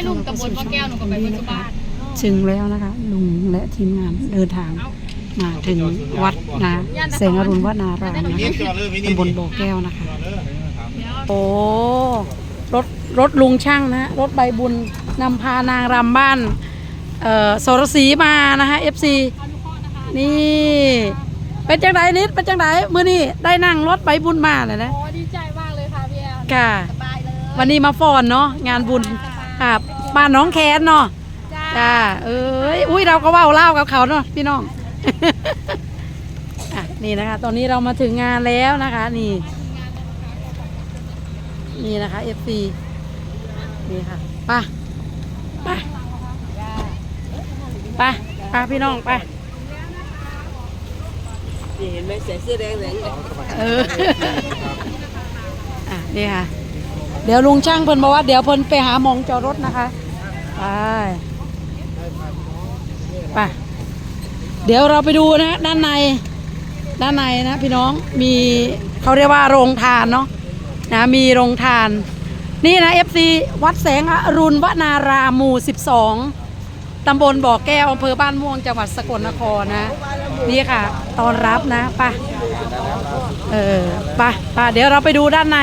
ได้ลุงตำบลพ่อแก้วหนูก็ไปปัจจุบันถึงแล้วนะคะ ลุงและทีมงานเดินทางมาถึงวัดนะแสงอรุณวนารามนะคะตำบลบ่อแก้วนะคะ โอ้รถรถลุงช่างนะ รถใบบุญนำพานางรำบ้านเอ่อสรศรีมานะคะ FC นี่เป็นจังไดนิดเป็นจังไดมื้อนี้ได้นั่งรถใบบุญมาเลยนะโอ้ดีใจมากเลยค่ะพี่แอนค่ะสบายเลยวันนี้มาฟอนเนาะงานบุญ ค่ะ บ้านน้องแคนเนาะจ้าจ้าเอ้ยอุ้ยเราก็เว้าเล่าวกับเขาเนาะพี่น้องอะนี่นะคะ ตอนนี้เรามาถึงงานแล้วนะคะ นี่ นี่นะคะ FC นี่ค่ะไปไปไปไปพี่น้องไปเห็นไหมใส่เสื้อแดงแดงเอออะนี่ค่ะ เดี๋ยวลุงช่างเพิ่นบอกว่าเดี๋ยวเพิ่นไปหามองจอรถนะคะไปไปเดี๋ยวเราไปดูนะด้านในด้านในนะพี่น้องมีเขาเรียกว่าโรงทานเนาะนะมีโรงทาน นี่นะ FC วัดแสงอรุณวนารามหมู่ 12 ตำบลบ่อแก้วอำเภอบ้านม่วงจังหวัดสกลนครนะ นี่ค่ะตอนรับนะไปเออไปไปเดี๋ยวเราไปดูด้านใน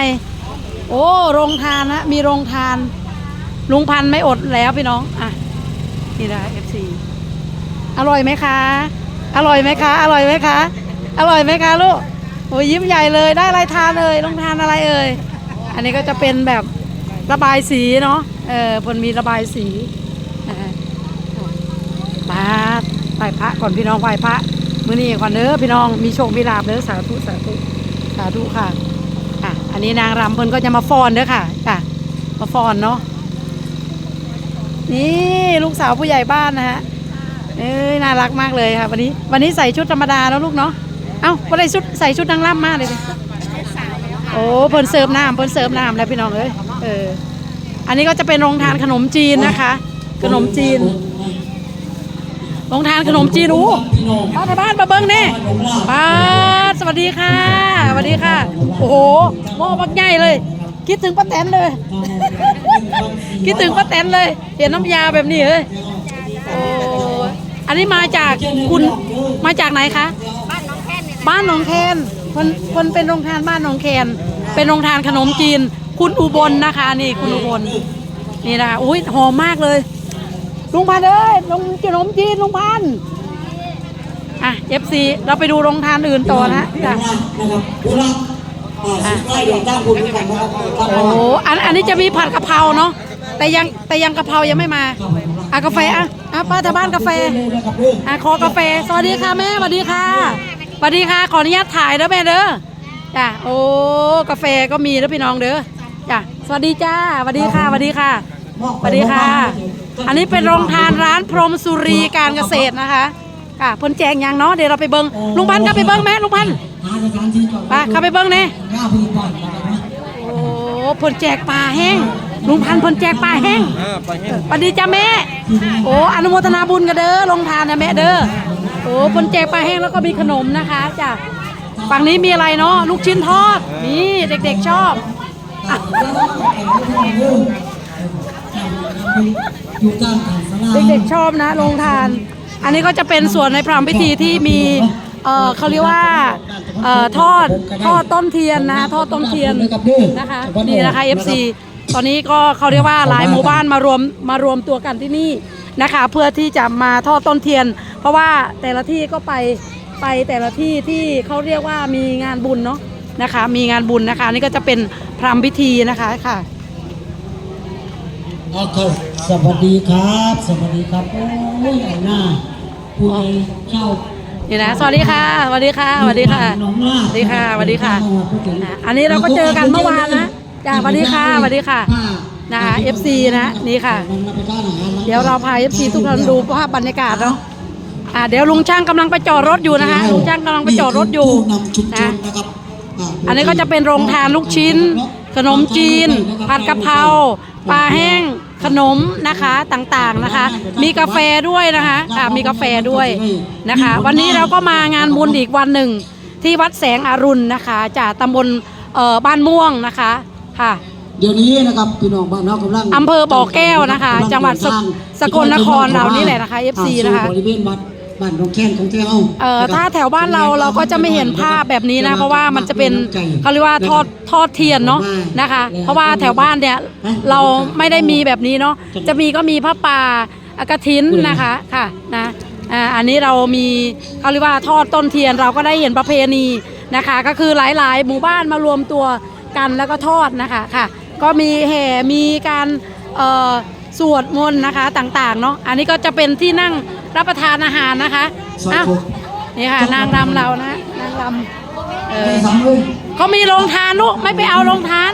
โอ้โรงทานนะมีโรงทาน ลุงพันไม่อดแล้วพี่น้องอะนี่นะ FC อร่อยไหมคะ อร่อยไหมคะ อร่อยไหมคะ อร่อยไหมคะลูกโอ้ยยิ้มใหญ่เลยได้อะไรทานเลยลงทานอะไรเอ่ยอันนี้ก็จะเป็นแบบระบายสีเนาะเออพนมีระบายสีมาไหว้พระก่อนพี่น้องไหว้พระมื้อนี้ก่อนเด้อพี่น้องมีโชคมีลาบเด้อสาธุสาธุสาธุค่ะ อันนี้นางรำเพิ่นก็จะมาฟ้อนเด้อค่ะอะมาฟ้อนเนาะนี่ลูกสาวผู้ใหญ่บ้านนะฮะเอ้ยน่ารักมากเลยค่ะวันนี้ วันนี้ใส่ชุดธรรมดาแล้วลูกเนาะเอ้าก็ได้ชุดใส่ชุดนางรำมากเลยโอ้เพิ่นเสิร์ฟน้ำเพิ่นเสิร์ฟน้ำแล้วพี่น้องเอ้ยเอออันนี้ก็จะเป็นโรงทานขนมจีนนะคะ ขนมจีน โรงทานขนมจีนอู้ป้าทางบ้านมาเบิ้งแน่ป้าดสวัสดีค่ะ สวัสดีค่ะ โอ้โหหม้อบักใหญ่เลย คิดถึงป้าแตนเลย คิดถึงป้าแตนเลย เห็นน้ำยาแบบนี้เลยโอ้อันนี้มาจากคุณมาจากไหนคะ บ้านหนองแคนคนคนเป็นโรงทานบ้านหนองแคน เป็นโรงทานขนมจีน คุณอุบลนะคะ นี่คุณอุบลนี่นะคะอุ้ยหอมมากเลย ลุงพันธุ์เอ้ยลุงขนมจีนลุงพันธุ์อะเอฟซีเราไปดูโรงทานอื่นต่อนะจ้ะนะครับผู้รับอ่าสุดท้ายเดี๋ยวจ้างคุณด้วยกันนะครับโอ้โหอันอันนี้จะมีผัดกะเพราเนาะแต่ยังแต่ยังกะเพรายังไม่มาอะกาแฟอะอะป้าทางบ้านกาแฟนะครับเรื่องอะขอกาแฟ สวัสดีค่ะแม่สวัสดีค่ะสวัสดีค่ะขออนุญาตถ่ายเด้อแม่เด้อจ้ะโอ้กาแฟก็มีเด้อพี่น้องเด้อจ้ะสวัสดีจ้าสวัสดีค่ะสวัสดีค่ะสวัสดีค่ะ อันนี้เป็นโรงทานร้านพรหมสุรีการเกษตรนะคะค่ะเพิ่นแจงหยังเนาะเดี๋ยวเราไปเบิ้งลุงพันธุ์เข้าไปเบิ้งไหมลุงพันธุ์หาสถานที่จอดไปเข้าไปเบิ้งเนี่ยหน้าพื้นบ้านนะครับนะโอ้เพิ่นแจกปลาแห้งลุงพันธุ์เพิ่นแจกปลาแห้งเออไปให้สวัสดีจ้าแม่โอ้อนุโมทนาบุญกันเด้อลงทานนะแม่เด้อโอ้คนแจกปลาแห้งแล้วก็มีขนมนะคะจ้ะฝั่งนี้มีอะไรเนาะลูกชิ้นทอดนี่เด็กๆชอบ อยู่กลางทางสนาเด็กๆชอบนะลงทาน อันนี้ก็จะเป็นส่วนในพรามพิธีที่มีเออเขาเรียกว่าเอ่อทอดทอดต้นเทียนนะทอดต้นเทียนนะคะนี่นะคะ FC ตอนนี้ก็เขาเรียกว่าหลายหมู่บ้านมารวมมารวมตัวกันที่นี่นะคะ เพื่อที่จะมาทอดต้นเทียน เพราะว่าแต่ละที่ก็ไปไปแต่ละที่ที่เขาเรียกว่ามีงานบุญเนาะนะคะ มีงานบุญนะคะนนี่ก็จะเป็นพรามพิธีนะคะค่ะ โอเคสวัสดีครับ สวัสดีครับ โอ้ยหน้าผู้ให้เจ้านี่นะสวัสดีค่ะสวัสดีค่ะสวัสดีค่ะสวัสดีค่ะสวัสดีค่ะ อันนี้เราก็เจอกันเมื่อวานนะจ้าสวัสดีค่ะสวัสดีค่ะนะคะ FC นะนี่ค่ะ เดี๋ยวเราพา FC ทุกท่านดูภาพบรรยากาศเนาะอ่าเดี๋ยวลุงช่างกำลังไปจอดรถอยู่นะคะลุงช่างกำลังไปจอดรถอยู่นะอันนี้ก็จะเป็นโรงทานลูกชิ้น ขนมจีนผัดกะเพรา ปลาแห้งขนมนะคะต่างๆนะคะ มีกาแฟด้วยนะคะค่ะมีกาแฟด้วยนะคะ วันนี้เราก็มางานบุญอีกวันหนึ่ง ที่วัดแสงอรุณนะคะจากตำบลเอ่อบ้านม่วงนะคะค่ะ เดี๋ยวนี้นะครับพี่น้องบ้านเรากำลังอำเภอบ่อแก้วนะคะกำลัจังหวัดสกเดินทางสกลนครเรานี่แหละนะคะ FC อ่าสู่นะคะบริเวณวัด บ้านดงแค้นของเจ้าเอ่อถ้าแถวบ้านเราเราก็จะไม่เห็นภาพแบบนี้นะ เพราะว่ามันจะเป็นเขาเรียกว่าทอดทอดเทียนเนาะนะคะ เพราะว่าแถวบ้านเนี่ยเราไม่ได้มีแบบนี้เนาะจะมีก็มีพระป่ากระถินนะคะค่ะนะอ่าอันนี้เรามีเขาเรียกว่าทอดต้นเทียนเราก็ได้เห็นประเพณีนะคะ ก็คือหลายๆ หมู่บ้านมารวมตัวกันแล้วก็ทอดนะคะค่ะ ก็มีแห่มีการเอ่อสวดมนต์นะคะต่างๆเนาะอันนี้ก็จะเป็นที่นั่ง รับประทานอาหารนะคะอ้าวนี่ค่ะ นางรำเรานะนางรำเออสามเลยเขามีโรงทานลูกไม่ไปเอาโรงทาน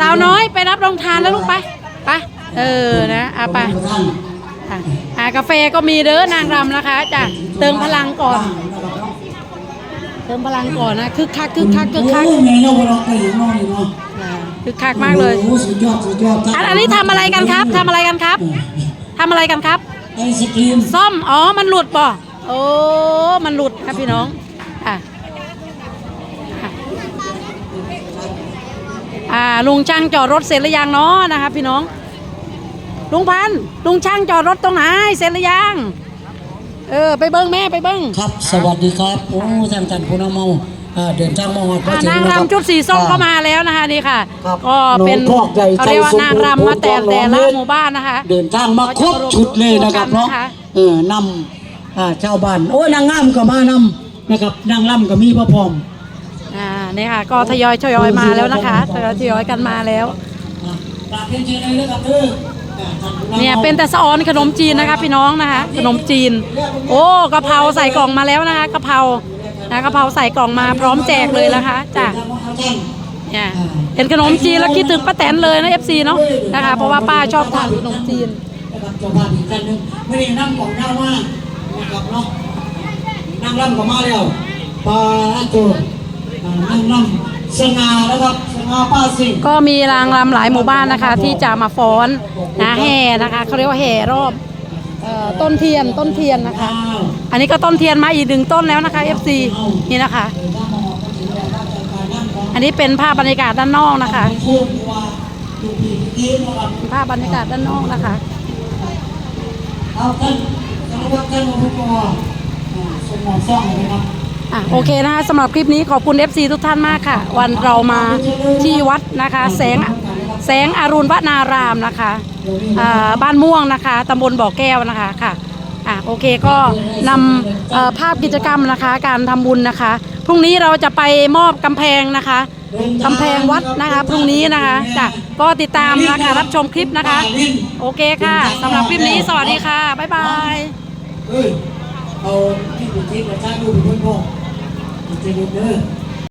สาวน้อยไปรับโรงทานแล้วลูกไปไปเออนะเอาไปท่านอะอ่ากาแฟก็มีเด้อนางรำนะคะจะเติมพลังก่อน เติมพลังก่อนนะคึกคักคึกคักคึกคักโอ้ยแม่เราบ่เราเคยเห็นน้องนี่เนาะอ่าคึกคักมากเลยโอ้โหสุดยอดสุดยอดอันอันนี้ทำอะไรกันครับทำอะไรกันครับทำอะไรกันครับไอ ศกรีมซ่อม อ๋อ มันหลุดป่ะโอ้ มันหลุดครับพี่น้องอะอะอ่าลุงช่างจอดรถเสร็จหรือยังเนาะนะคะพี่น้อง ลุงพันธุ์ลุงช่างจอดรถตรงไหนเสร็จหรือยัง เออ ไปเบิ้งแม่ไปเบิ้งครับ สวัสดีครับ โอ้ท่านท่านผู้นำเมา อ่าเดินทางมาฮอดพระอ่าเจ้นางนะครับ รำชุดสีส้มเข้ามาแล้วนะคะนี่ค่ะครับก็เป็นโหนกพอกใหญ่เขาเรียกว่าใจสมนางบูรณ์รำมาแต่โหนกแต่ละโหนกหมู่บ้านนะคะ เดินทางมาครบชุดเลยนะครับเนาะนะคะเออนำอ่าชาวบ้านโอ้ยนางงามก็มานำนะครับนางรำก็มีพระพรหมอ่านี่ค่ะ ก็ทยอยทยอยมาแล้วนะคะทยอยทยอยกันมาแล้ว อะกราบเรียนเชิญเลยนะครับเด้ออ่าท่านผู้ำ เนี่ยเป็นแต่สะออนขนมจีนนะคะพี่น้องนะคะ ขนมจีน โอ้กะเพราใส่กล่องมาแล้วนะคะกะเพรา นะกะเพราใส่กล่องมาพร้อมแจกเลยนะคะจ้ะเนี่ยเห็นขนมจีนแล้วคิดถึงป้าแตนเลยนะเอฟซีเนาะนะคะเพราะว่าป้าชอบทานขนมจีนนะครับเจ้าบ้านอีกท่านหนึงไม่ได้นั่งกล่องหน้าว่านะครับเนาะนั่งรำก็มาแล้วปลาโจอ่านั่งรำสง่านะครับสง่าป้าสิงก็มีรางรำหลายหมู่บ้านนะคะ ที่จะมาฟ้อนนะแห่นะคะเขาเรียกว่าแห่รอบเอ่อ ต้นเทียนต้นเทียนนะคะ อันนี้ก็ต้นเทียนมาอีกหนึ่งต้นแล้วนะคะ FC นี่นะคะ อันนี้เป็นภาพบรรยากาศด้านนอกนะคะผ้าบภาพบรรยากาศด้านนอกนะคะเอาท่านสารวัตรท่านอบตอ่าสมองซ่องนะครับอะโอเคนะคะสำหรับคลิปนี้ขอบคุณ FC ทุกท่านมากค่ะ วันเรามาที่วัดนะคะ แสงแสงอรุณวนารามนะคะ บ้านม่วงนะคะตำบลบ่อแก้วนะคะค่ะอะโอเคก็นำภาพกิจกรรมนะคะ การทำบุญนะคะ พรุ่งนี้เราจะไปมอบกำแพงนะคะกำแพงวัดนะคะพรุ่งนี้นะคะจ้ะก็ติดตามนะคะรับชมคลิปนะคะ โอเคค่ะสำหรับคลิปนี้สวัสดีค่ะ บ๊ายบายเอาที่ผมคิดมาจ้างดูเป็นคนบอกจริงๆเด้อ